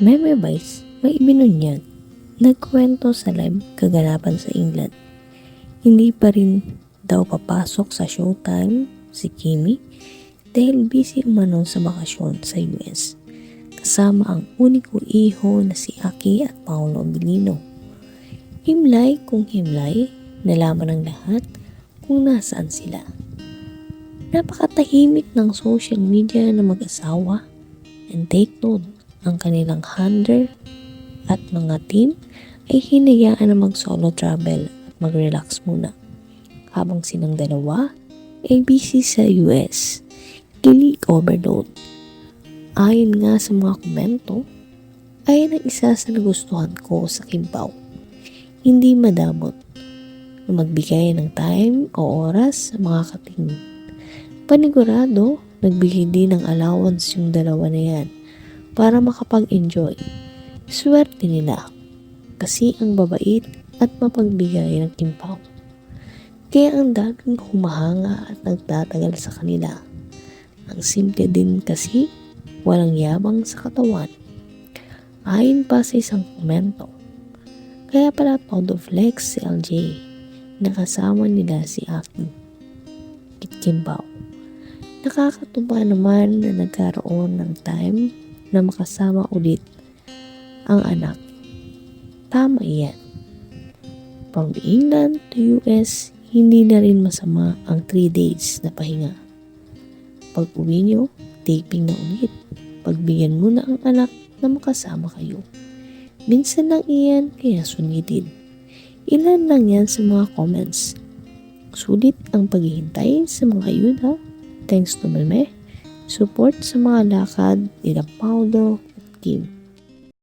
Meme Vice, may ibinunyag. Nagkwento sa live kaganapan sa England. Hindi pa rin daw papasok sa showtime si Kimi dahil busy umano sa bakasyon sa US kasama ang uniko iho na si Aki at Paolo Abilino. Himlay kung himlay, nalaman ng lahat kung nasaan sila. Napakatahimik ng social media na mag-asawa and take note, ang kanilang handler at mga team ay hinayaan na mag-solo travel at mag-relax muna. Habang silang dalawa ay busy sa US, kilig overload. Ayon nga sa mga komento, ay ang isa sa nagustuhan ko sa Kimpaw. Hindi madamot na magbigay ng time o oras sa mga katingin. Panigurado, nagbigay din ng allowance yung dalawa na yan para makapag-enjoy. Swerte nila kasi ang babait at mapagbigay ng Kimpaw. Kaya ang daming humahanga at nagtatagal sa kanila. Ang simple din kasi walang yabang sa katawan. Ayon pa sa isang komento, kaya pala todo flex si LJ, nakasama nila si Aki. Kitkimbaw. Nakakatuwa naman na nagkaroon ng time na makasama ulit ang anak. Tama iyan. From England to US, hindi na rin masama ang 3 days na pahinga. Pag uwi nyo, taping na ulit. Pagbigyan mo na ang anak na makasama kayo. Minsan lang iyan, kaya sunitin. Ilan lang yan sa mga comments. Sulit ang paghihintay sa mga ayuda. Thanks to Melme. Support sa mga lakad nila Paulo at Kim.